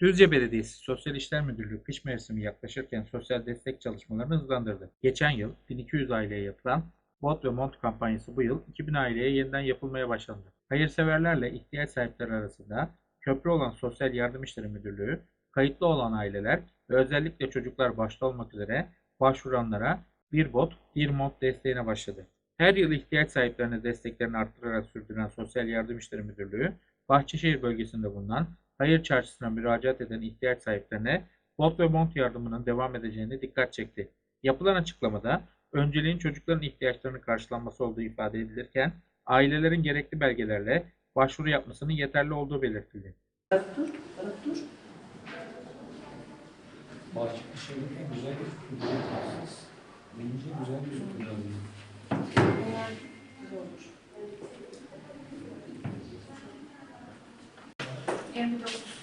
Düzce Belediyesi Sosyal İşler Müdürlüğü kış mevsimi yaklaşırken sosyal destek çalışmalarını hızlandırdı. Geçen yıl 1200 aileye yapılan bot ve mont kampanyası bu yıl 2000 aileye yeniden yapılmaya başlandı. Hayırseverlerle ihtiyaç sahipleri arasında köprü olan Sosyal Yardım İşleri Müdürlüğü, kayıtlı olan aileler ve özellikle çocuklar başta olmak üzere başvuranlara bir bot, bir mont desteğine başladı. Her yıl ihtiyaç sahiplerine desteklerini arttırarak sürdüren Sosyal Yardım İşleri Müdürlüğü, Bahçeşehir bölgesinde bulunan hayır çarşısına müracaat eden ihtiyaç sahiplerine bot ve mont yardımının devam edeceğini dikkat çekti. Yapılan açıklamada önceliğin çocukların ihtiyaçlarının karşılanması olduğu ifade edilirken ailelerin gerekli belgelerle başvuru yapmasının yeterli olduğu belirtildi. Dur, dur. En güzel bir Amber